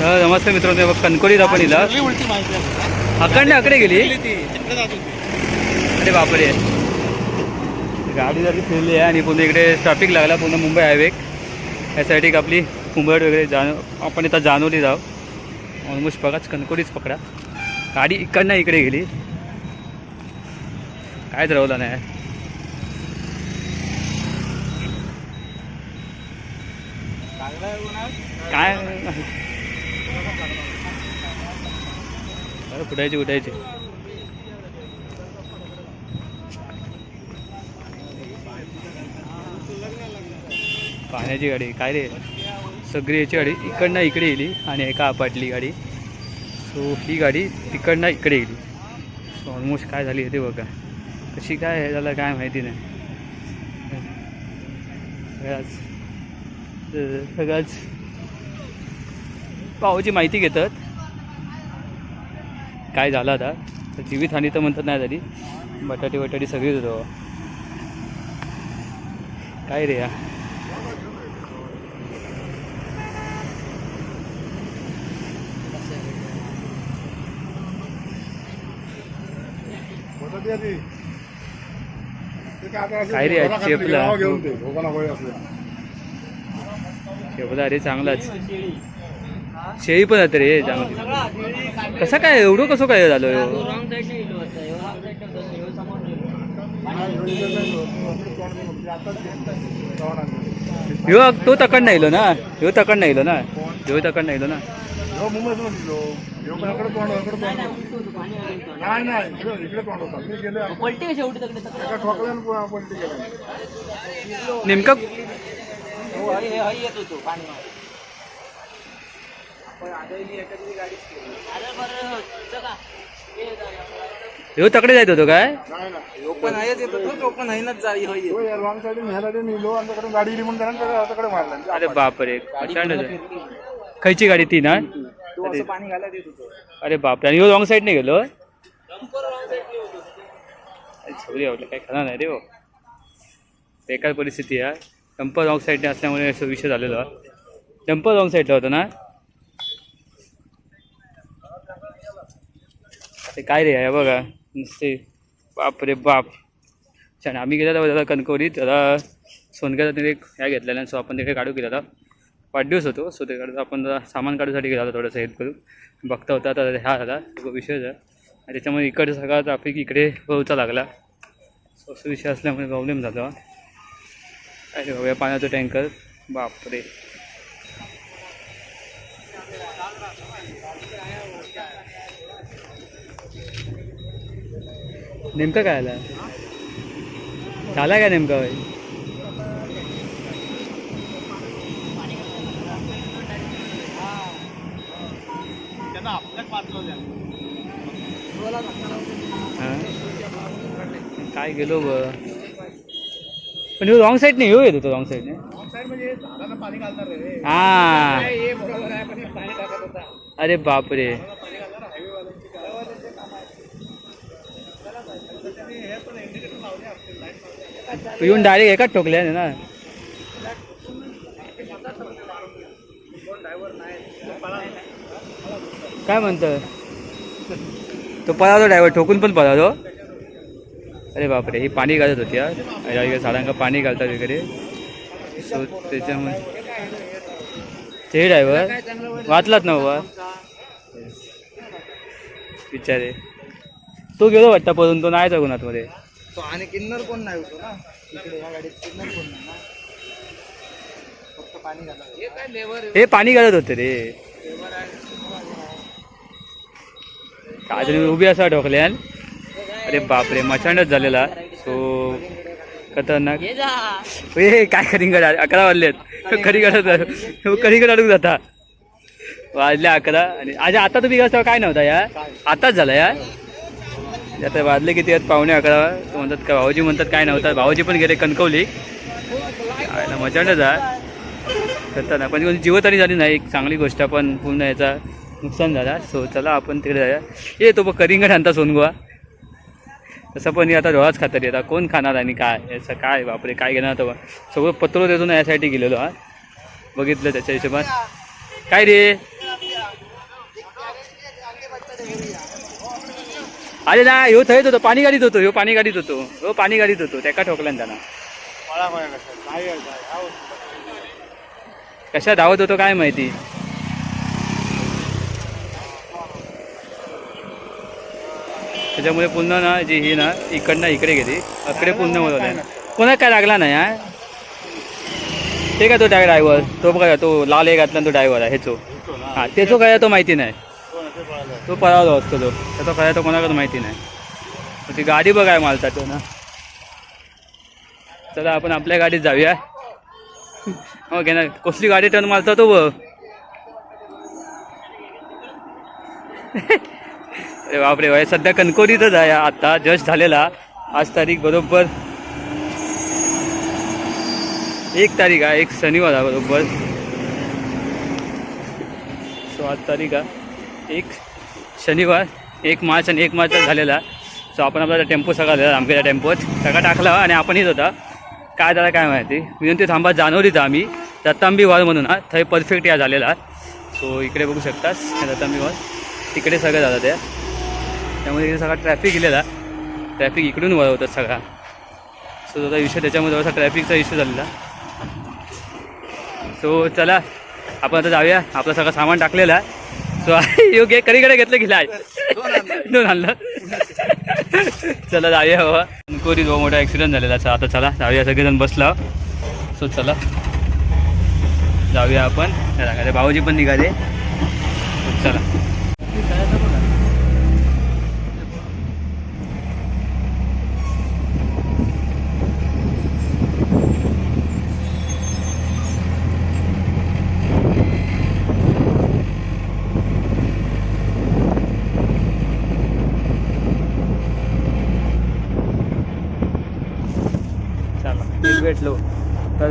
तर नमस्ते मित्रांनो कणकोलीत आपण इला अकडने अकडे गेली. अरे बापरे. गाडी जरी फिरली आहे आणि पुन्हा इकडे ट्रॅफिक लागला पुन्हा मुंबई हायवे यासाठी आपली कुंभट वगैरे जाण आपण इथं जानवली जाऊ ऑलमोस्ट बघाच कणकोलीच पकडा. गाडी इकडनं इकडे गेली. कायच राहला नाही. काय? अरे कुठायचे उठायची पाण्याची गाडी काय रे सगळी याची गाडी इकडनं इकडे येली आणि एका आपटली गाडी सो ही गाडी तिकडनं इकडे येली सो ऑलमोस्ट काय झाली आहे ते बघा कशी काय हे झालं काय माहिती नाही सगळ्याच अं, सगळ्याच पावाची माहिती घेतात. काय झालं आता? तर जीवितहानी तर म्हणतात नाही झाली. बटाटे बटाटे सगळीच होतो. काय रे या? काय रे, चेपला. शेवदा अरे चांगलाच. शेळी पण आहे रे चांगली कसं काय एवढं कसं काय झालं? ह्यो? तो तकड नाही ना. ह्यो तकड नाही ना. ह्यो तकड नाही ना. नेमकं हय ह्यो तकडे जायत होतो काय? नाही नाही. ह्यो पण हयच येत होतो तो पण हयनच जाई हय तो या. रॉंग साईडून ह्याला ते नेलो आणि त्याकडे गाडी इली म्हणून त्यानं त्याकडे मारला. अरे बापरे खयची गाडी ती ना? तो असं पाणी घालत येत होतो. अरे बापरे आणि ह्यो रॉंग साईडने गेलो? सगळी आवडलं काय खरं नाही रे हो. बेकार परिस्थिती आहे. डंपर रॉंग साईडने असल्यामुळे असं विषय झालेला. डंपर रॉंग साईडला होता ना? ते काय रे आहे बघा. नुसते बाप रे बाप. छान आम्ही गेलो होतो दादा कणकवलीत. दादा सोनग्याचा तिथे एक ह्या घेतलेला सो आपण तिकडे काढू गेला दादा वाढदिवस होतो सो ते आपण जरा सामान काढूसाठी गेला होता थोडंसं हेल्प करू बघता होता तर हा झाला तो विषय आहे आणि त्याच्यामुळे इकडे सगळा ट्राफिक इकडे होता लागला. सो असं विषय असल्यामुळे प्रॉब्लेम झाला. अरे बघूया पाण्याचा टँकर बापरे नेमकं काय आला? झाला काय नेमका हा? काय गेलो ब? पण ह्यो रॉंग साईडने ह्यो येत होतो रॉंग साईड हा. अरे बापरे. येऊन डायरेक्ट एकाच ठोकल्या ना. काय म्हणतं? तो पळालो ड्रायव्हर ठोकून पण पळालो. अरे बापरे ही पाणी घालत होती यार. झाडांना पाणी घालतात वगैरे. सो त्याच्यामुळे ते ड्रायव्हर वाचलात ना बाबा विचारे तो गेलो वाटता पळून तो नाही जगून आतमध्ये तो आणि किन्नर कोण नाही होतो ना? इकडे या गाडीत किन्नर कोण नाही ना? फक्त पाणी घाला हे हे पाणी घालत होते रे. काय तरी उभी असा ढोकल्यान अरे बापरे मचांडच झालेला. सो खतरनाक. हे ए काय करिंगड अकरा वाजलेत. करिंगड करिंगड अडून जाता. वाजले अकरा आणि आज आता तुम्ही तेव्हा काय नव्हता या आताच झाला या आता वाजले किती आहेत? पाहुणे अकरा. तो म्हणतात का भाऊजी म्हणतात काय नव्हतं. भाऊजी पण गेले कणकवली. मचांडच करता ना पण कोणी जीवतहानी झाली नाही. एक चांगली गोष्ट पण पूर्ण याचा नुकसान झाला. सो चला आपण तिकडे जाऊया. ये तो बघ करिंगड आणता सोनगोवा तसं पण हे आता डोळाच खातरी आता कोण खाणार आणि काय? याचं काय? बापरे काय घेणार तो? सगळं पत्र देतो ना यासाठी गेलेलो हा. बघितलं त्याच्या हिशोबात. काय रे? अरे ना ह्यो थंयच होतो पाणी गाडीत होतो ह्यो पाणी गाडीत होतो. ह्यो पाणी गाडीत होतो त्याका ठोकल्यान त्यांना. कशा धावत होतो काय माहिती? त्याच्यामुळे पुन्हा ना जी ही ना इकडनं इकडे गेली. इकडे पुन्हा बोलवलं पुन्हा काय लागला नाही हा? ते काय तो ड्रायव्हर तो बघा तो लाल एक घातला तो ड्रायव्हर आहे हेचो. हा तेचो काय तो माहिती नाही. तो पळावला असतो तो. त्याचा काय तो कोणाकडे माहिती नाही. ती गाडी बघाय मालता तो ना. चला आपण आपल्या गाडीत जाऊया. हो घे ना कसली गाडी टर्न मारता तो बघ. अरे बापरे भाई सध्या कणकोरीतच आहे. आता जस्ट झालेला. आज तारीख बरोबर एक तारीख आहे. एक शनिवार आहे बरोबर. सो आज तारीख आहे. एक शनिवार एक मार्च आणि एक मार्च झालेला. सो आपण आपला टेम्पो सगळा झाला आमच्या टेम्पोत सगळा टाकला आणि आपण येत होता. काय झालं काय माहिती? विनंती थांबा जाणवलीचा आम्ही. दत्तांबी वॉल म्हणून हा थंय परफेक्ट या झालेला. सो इकडे बघू शकतास हे दत्तांबी तिकडे सगळं झालं त्या त्यामुळे इकडे सगळा ट्रॅफिक गेलेला. ट्रॅफिक इकडून वळवतात सगळा. सो त्याचा इश्यू त्याच्यामुळे थोडासा ट्रॅफिकचा इश्यू झालेला. सो चला आपण आता जाऊया. आपलं सगळं सामान टाकलेलं. आहे योग्य कडीकडे घेतलं गेलं दोन आणलं. चला जाऊया बाबा. अनकोरी जो मोठा ॲक्सिडेंट झालेला आता चला. जाऊया सगळेजण बसला. सो चला. जाऊया आपण. भाऊजी पण निघाले. चला. चला भेटलो तर